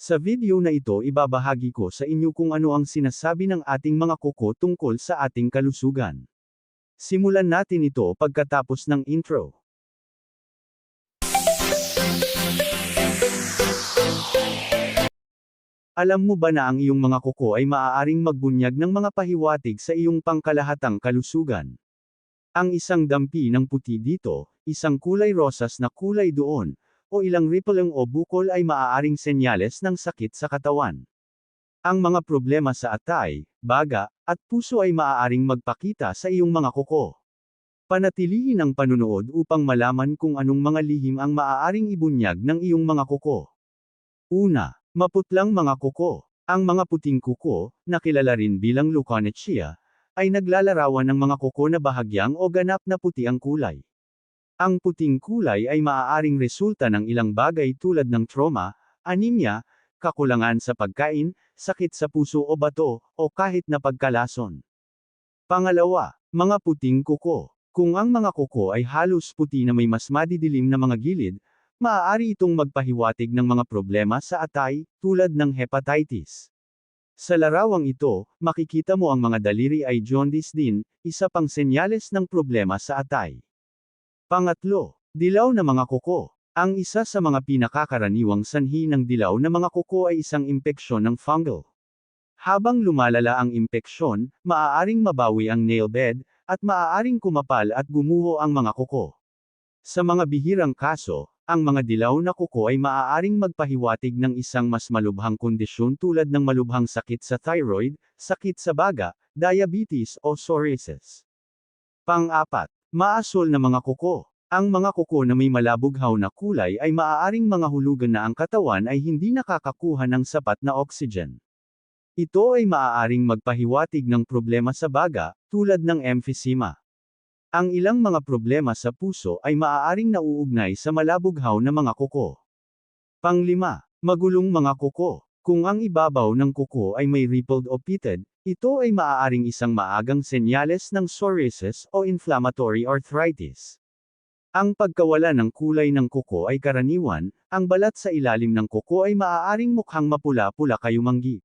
Sa video na ito ibabahagi ko sa inyo kung ano ang sinasabi ng ating mga kuko tungkol sa ating kalusugan. Simulan natin ito pagkatapos ng intro. Alam mo ba na ang iyong mga kuko ay maaaring magbunyag ng mga pahiwatig sa iyong pangkalahatang kalusugan? Ang isang dampi ng puti dito, isang kulay rosas na kulay doon, o ilang rippleng o bukol ay maaaring senyales ng sakit sa katawan. Ang mga problema sa atay, baga, at puso ay maaaring magpakita sa iyong mga kuko. Panatilihin ang panunood upang malaman kung anong mga lihim ang maaaring ibunyag ng iyong mga kuko. Una, maputlang mga kuko. Ang mga puting kuko, na kilala rin bilang leukonechia, ay naglalarawan ng mga kuko na bahagyang o ganap na puti ang kulay. Ang puting kulay ay maaaring resulta ng ilang bagay tulad ng trauma, anemia, kakulangan sa pagkain, sakit sa puso o bato, o kahit na pagkalason. Pangalawa, mga puting kuko. Kung ang mga kuko ay halos puti na may mas madidilim na mga gilid, maaari itong magpahiwatig ng mga problema sa atay, tulad ng hepatitis. Sa larawang ito, makikita mo ang mga daliri ay jaundice din, isa pang senyales ng problema sa atay. Pangatlo, dilaw na mga kuko. Ang isa sa mga pinakakaraniwang sanhi ng dilaw na mga kuko ay isang impeksyon ng fungal. Habang lumalala ang impeksyon, maaaring mabawi ang nail bed, at maaaring kumapal at gumuho ang mga kuko. Sa mga bihirang kaso, ang mga dilaw na kuko ay maaaring magpahiwatig ng isang mas malubhang kondisyon tulad ng malubhang sakit sa thyroid, sakit sa baga, diabetes o psoriasis. Pang-apat, maasol na mga kuko. Ang mga kuko na may malabughaw na kulay ay maaaring mga hulugan na ang katawan ay hindi nakakakuha ng sapat na oxygen. Ito ay maaaring magpahiwatig ng problema sa baga, tulad ng emphysema. Ang ilang mga problema sa puso ay maaaring nauugnay sa malabughaw na mga kuko. Panglima, magulong mga kuko. Kung ang ibabaw ng kuko ay may rippled o pitted, ito ay maaaring isang maagang senyales ng psoriasis o inflammatory arthritis. Ang pagkawala ng kulay ng kuko ay karaniwan, ang balat sa ilalim ng kuko ay maaaring mukhang mapula-pula kayumanggi.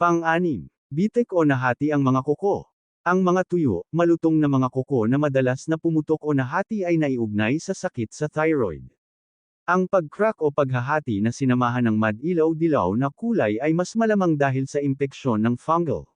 Pang-anim, bitik o nahati ang mga kuko. Ang mga tuyo, malutong na mga kuko na madalas na pumutok o nahati ay naiugnay sa sakit sa thyroid. Ang pag-crack o paghahati na sinamahan ng madilaw-dilaw na kulay ay mas malamang dahil sa impeksyon ng fungal.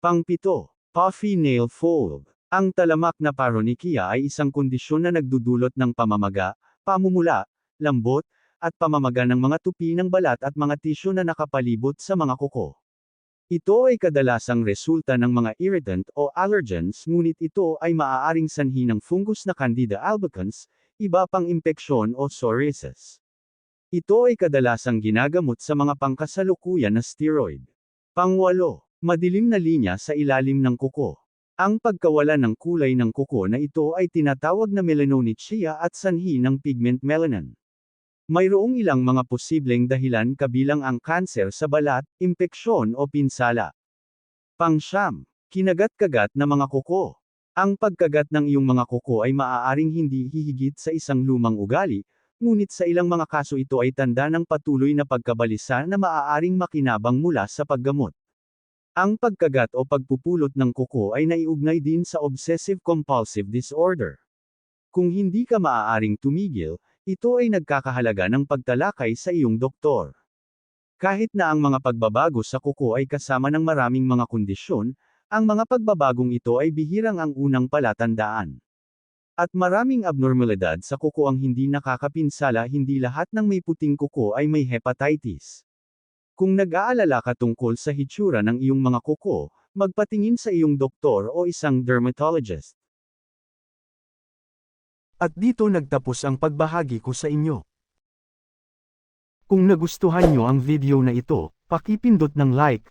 Pangpito, puffy nail fold. Ang talamak na paronychia ay isang kondisyon na nagdudulot ng pamamaga, pamumula, lambot, at pamamaga ng mga tupi ng balat at mga tisyo na nakapalibot sa mga kuko. Ito ay kadalasang resulta ng mga irritant o allergens ngunit ito ay maaaring sanhi ng fungus na Candida albicans, iba pang impeksyon o psoriasis. Ito ay kadalasang ginagamot sa mga pangkasalukuyan na steroid. Pangwalo, madilim na linya sa ilalim ng kuko. Ang pagkawala ng kulay ng kuko na ito ay tinatawag na melanonychia at sanhi ng pigment melanin. Mayroong ilang mga posibleng dahilan kabilang ang kanser sa balat, impeksyon o pinsala. Pangsyam, kinagat-kagat na mga kuko. Ang pagkagat ng iyong mga kuko ay maaaring hindi hihigit sa isang lumang ugali, ngunit sa ilang mga kaso ito ay tanda ng patuloy na pagkabalisa na maaaring makinabang mula sa paggamot. Ang pagkagat o pagpupulot ng kuko ay naiugnay din sa obsessive-compulsive disorder. Kung hindi ka maaaring tumigil, ito ay nagkakahalaga ng pagtalakay sa iyong doktor. Kahit na ang mga pagbabago sa kuko ay kasama ng maraming mga kondisyon, ang mga pagbabagong ito ay bihirang ang unang palatandaan. At maraming abnormalidad sa kuko ang hindi nakakapinsala hindi lahat ng may puting kuko ay may hepatitis. Kung nag-aalala ka tungkol sa hitsura ng iyong mga kuko, magpatingin sa iyong doktor o isang dermatologist. At dito nagtapos ang pagbahagi ko sa inyo. Kung nagustuhan nyo ang video na ito, pakipindot ng like,